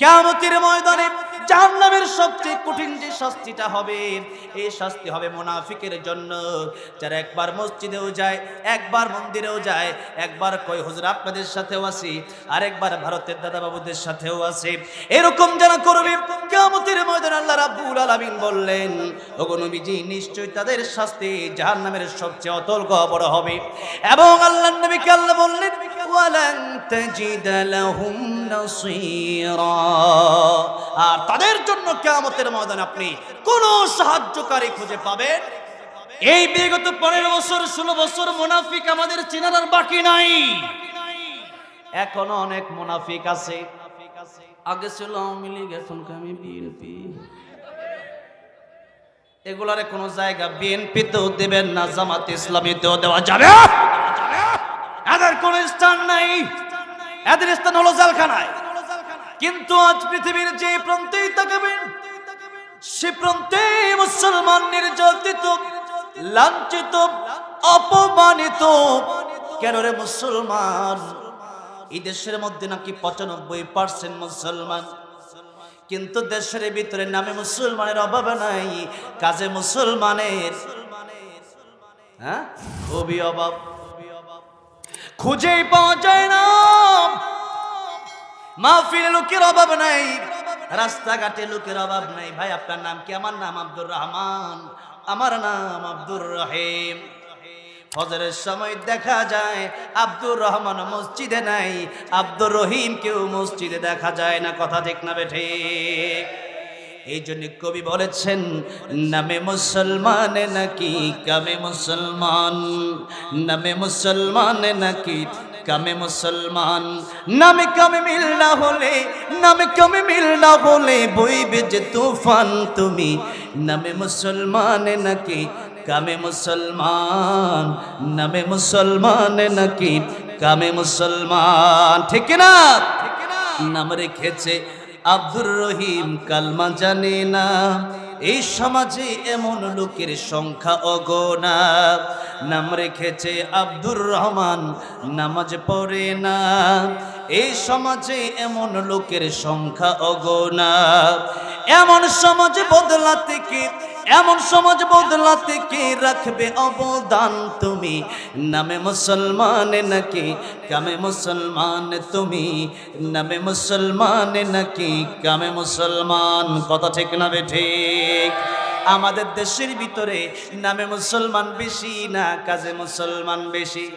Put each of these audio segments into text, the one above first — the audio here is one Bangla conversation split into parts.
কেমতির ময়দানে জাহান্নামের সবচেয়ে কঠিন যে শাস্তিটা হবে, এই শাস্তি হবে মুনাফিকের জন্য। যারা একবার মসজিদেও যায়, একবার মন্দিরেও যায়, একবার কই হুজুর, আপনাদের সাথেও আসি আরেকবার ভারতের দাদা বাবুদের সাথেও আসি এরকম যারা করবে কেমতের ময়দানে আল্লাহ রাব্বুল আলামিন বললেন, ওগো নবীজি নিশ্চয়ই তাদের শাস্তি জাহান্নামের সবচেয়ে অতল গহবর হবে। এবং আল্লাহ নবীকে আল্লাহ বললেন ওয়ালান তাজিদ লাহুম নাসীরা। আর তাদের জন্য কিয়ামতের ময়দানে আপনি কোন সাহায্যকারী খুঁজে পাবেন? এই বিগত পনেরো বছর, ষোলো বছর মুনাফিক আমাদের চেনার আর বাকি নাই। এখনও অনেক মুনাফিক আছে। আগে ছিল আওয়ামী লীগ, এখন আমি বিএনপি? এগুলারে কোনো জায়গা বিএনপিতেও দেবেন না, জামাত ইসলামীতেও দেওয়া যাবে। এদের কোন স্থান নাই। এদের স্থান হলো জেলখানায়। কিন্তু আজ পৃথিবীর যে প্রান্তেই তাকাবেন, সে প্রান্তে মুসলমান নির্যাতিত, লাঞ্ছিত, অপমানিত। কেন রে মুসলমান? এই দেশের মধ্যে নাকি পঁচানব্বই পার্সেন্ট মুসলমান। কিন্তু দেশের ভিতরে নামে মুসলমানের অভাব নাই, কাজে মুসলমানের হ্যাঁ? খুবই অভাব। খুঁজেই পাওয়া যায় না। মাহফিলে লোকের অভাব নাই, রাস্তাঘাটে লোকের অভাব নাই। ভাই, আপনার নাম কি? আমার নাম আব্দুর রহমান। আমার নাম আব্দুর রহিম। ফজরের সময় দেখা যায়, আব্দুর রহমান মসজিদে নাই। আব্দুর রহিম কেউ মসজিদে দেখা যায় না। কথা ঠিক না বেঠে এই জন্য কবি বলেছেন, নামে মুসলমান নাকি কামে মুসলমান? নামে মুসলমান নাকি কামে মুসলমান? নামে কামে মিল না হলে, নামে কামে মিল না হলে বইবে যে তুফান তুমি। নামে মুসলমান নাকি কামে মুসলমান? নামে মুসলমান নাকি কামে মুসলমান? ঠিক না নাম রেখেছে আব্দুর রহিম কালমা জানে না। এই সমাজে এমন লোকের সংখ্যা অগোনা নাম রেখেছে আব্দুর রহমান, নামাজ পড়ে না। এই সমাজে এমন লোকের সংখ্যা অগোনা এমন সমাজ বদলাতে কি এমন সমাজ বদলাতে কে রাখবে অবদান তুমি? নামে মুসলমান নাকি কামে মুসলমান তুমি? নামে মুসলমান নাকি কামে মুসলমান? কথা ঠিক না ঠিক? আমাদের দেশের ভিতরে নামে মুসলমান বেশি না কাজে মুসলমান বেশি?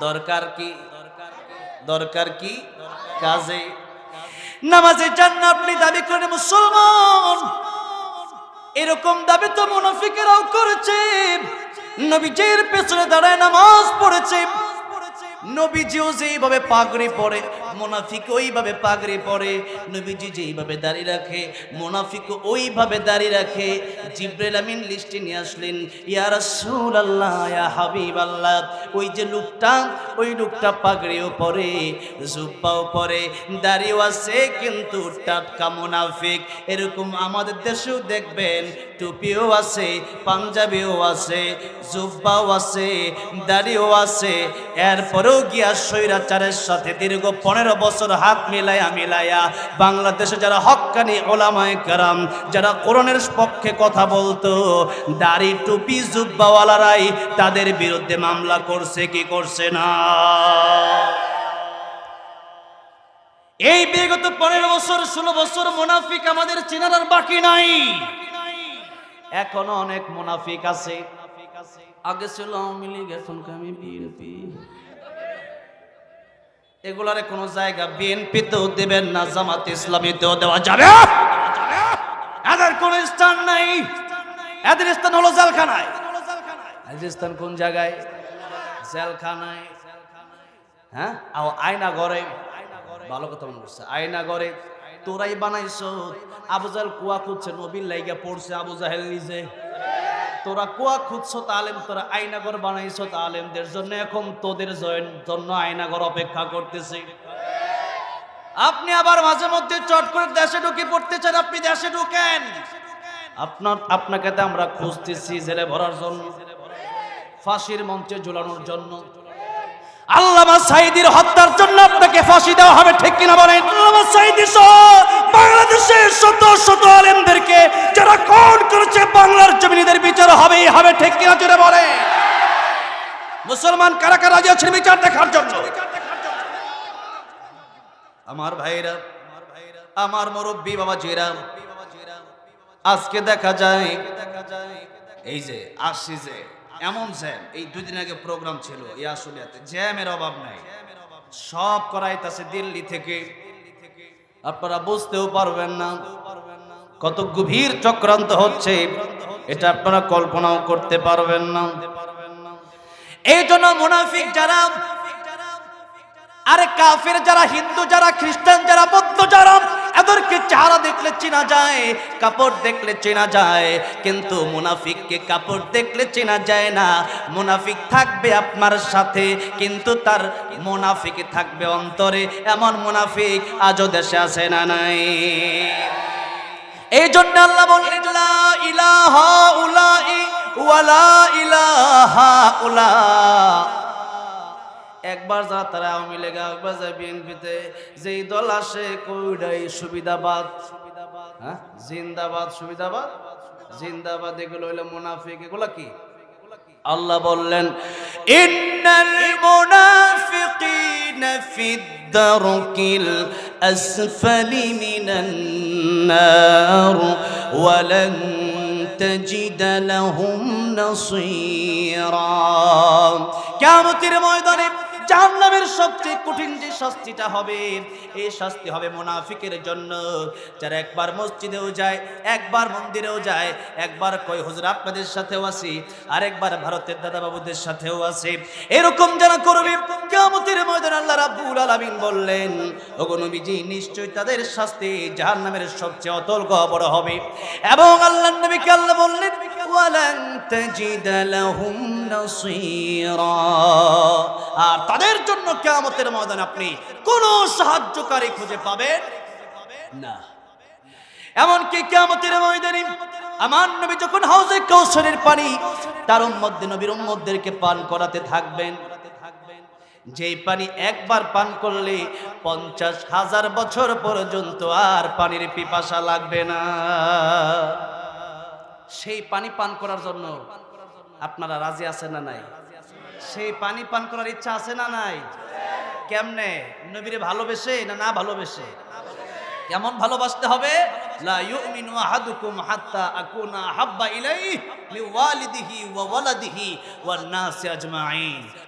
দরকার কি? দরকার কি? কাজে? নামাজে যান আপনি দাবি করেন মুসলমান এরকম দাবি তো মুনাফিকেরাও করেছে। নবীজির পেছনে দাঁড়ায় নামাজ পড়েছে। নবীজিও যেইভাবে পাগড়ি পরে মোনাফিক ওইভাবে পাগড়ি পরে, নবীজি যেইভাবে দাঁড়িয়ে রাখে, মোনাফিক ওইভাবে দাঁড়িয়ে রাখে। জিব্রাইল আমিন লিস্টে নিয়ে আসলেন, ইয়া রাসূলুল্লাহ, ইয়া হাবিবাল্লাহ। ওই যে লোকটা, ওই লোকটা পাগড়িও পরে, জুব্বাও পরে, দাড়িও আছে, কিন্তু টাটকা মোনাফিক। এরকম আমাদের দেশেও দেখবেন, টুপিও আছে, পাঞ্জাবিও আছে, জুব্বাও আছে, দাড়িও আছে। এরপরেও গিয়া স্বৈরাচারের সাথে দীর্ঘ পনেরো বছর হাত মিলাইয়া মিলাইয়া বাংলাদেশে যারা হক্কানি ওলামায় কারাম, যারা কোরআনের পক্ষে কথা বলতো, দাড়ি টুপি জুব্বাওয়ালারাই তাদের বিরুদ্ধে মামলা করছে, কি করছে না? এই বিগত পনেরো বছর, ষোলো বছর মুনাফিক আমাদের চেনার বাকি নাই। এখনও অনেক মুনাফিক আছে। আগে ছিল আওয়ামী লীগ, এখন আমি বিএনপি। এগুলারে কোনো জায়গা বিএনপিতেও দেবেন না, জামাত ইসলামীতেও দেওয়া যাবে। এদের কোন স্থান নাই। এদের স্থান হলো জেলখানায়। এদের কোন জায়গায়? জেলখানায়। হ্যাঁ? আয়না ঘরে ভালো কথা মনে করছে আয়না ঘরে তোরাই বানাইছ। আবু জাহেল কুয়া খুঁজছে, নবীর লাইগা পড়ছে আবু জাহেল নিজে। তোরা কুয়া খুঁজছ তালেম তোরা আয়নাগর বানাইছ তালেমদের জন্য। এখন তোদের জন্য আয়নাগর অপেক্ষা করতেছি। আপনি আবার মাঝে মধ্যে চট করে দেশে ঢুকে পড়তে চান, আপনি দেশে ঢুকেন। আপনার আপনাকে তো আমরা খুঁজতেছি, জেলে ভরার জন্য। ফাঁসির মঞ্চে ঝুলানোর জন্য। আল্লামা সাইদির হত্যার জন্য আপনাকে ফাঁসি দেওয়া হবে ঠিক কিনা বলেন? আল্লামা সাইদি সহ বাংলাদেশের শত শত আলেমদেরকে যারা কোন করেছে বাংলার জমিনীদের বিচার হবেই হবে ঠিক কিনা জোরে বলে মুসলমান কারা কারা রাজি আছেন বিচার দেখার জন্য? আমার ভাইরা আমার মুরব্বী বাবা জিরা আজকে দেখা যায় এই যে আসি যে এমন জ্যাম। এই দুই দিন আগে প্রোগ্রাম ছিল আসলে জ্যামের অভাব নাই। সব করাইতাছে দিল্লি থেকে। আপনারা বুঝতেও পারবেন না কত গভীর চক্রান্ত হচ্ছে। এটা আপনারা কল্পনাও করতে পারবেন না। এই জন্য মুনাফিক যারা, আরে কাফের যারা, হিন্দু যারা, খ্রিস্টান যারা, বৌদ্ধ যারা এদেরকে চেহারা দেখলে চেনা যায়, কাপড় দেখলে চেনা যায়, কিন্তু মুনাফিককে কাপড় দেখলে চেনা যায় না। মুনাফিক থাকবে আপনার সাথে, কিন্তু তার মুনাফিক থাকবে অন্তরে। এমন মুনাফিক আজও দেশে আছে না নাই। এই জন্য আল্লাহ বললেন ইলাহা উলাই ওয়ালা ইলাহা উলা একবার যা তারা আওয়ামী লীগ একবার যায় বিএনপিতে যেই দল আসে কইডাই সুবিধাবাদ হ্যাঁ জিন্দাবাদ সুবিধাবাদ জিন্দাবাদ এগুলো হইলো মুনাফিক এগুলো কি আল্লাহ বললেন ইন্নাল মুনাফিকিনা ফিদ দারকিল আসফালি মিনান নার ওয়ালান تجد لهم نصيرا কিয়ামতের ময়দানে জাহান্নামের সবচেয়ে কঠিন যে শাস্তিটা হবে এই শাস্তি হবে মুনাফিকের জন্য। যারা একবার মসজিদেও যায়, একবার মন্দিরেও যায়, একবার কয়, হুজুর, আপনাদের সাথেও আসি আরেকবার ভারতের দাদা বাবুদের সাথেও আসে এরকম যারা করবে রাব্বুল আলামিন বললেন, ওগো নবীজি নিশ্চয়ই তাদের শাস্তি জাহান্নামের সবচেয়ে অতল গহবর হবে। এবং আল্লাহ নবীকে আল্লাহ বললেন, ওয়ালান তাজিদ লাহুম নাসীরা। আর তাদের জন্য কিয়ামতের ময়দানে আপনি কোন সাহায্যকারী খুঁজে পাবেন না। এমনকি কিয়ামতের ময়দানে আমার নবী যখন হাউজে কৌশলের পানি তার উম্মদ্দে নবীর উম্মদদেরকে পান করাতে থাকবেন। যেই পানি একবার পান করলে পঞ্চাশ হাজার বছর পর্যন্ত আর পানির পিপাসা লাগবে না। সেই পানি পান করার জন্য আপনারা রাজি আছেন না নাই? সেই পানি পান করার ইচ্ছা আছে না নাই? কেমনে? নবীরে ভালোবেসে না না ভালোবেসে? কেমন ভালোবাসতে হবে? লা হাব্বা ওয়া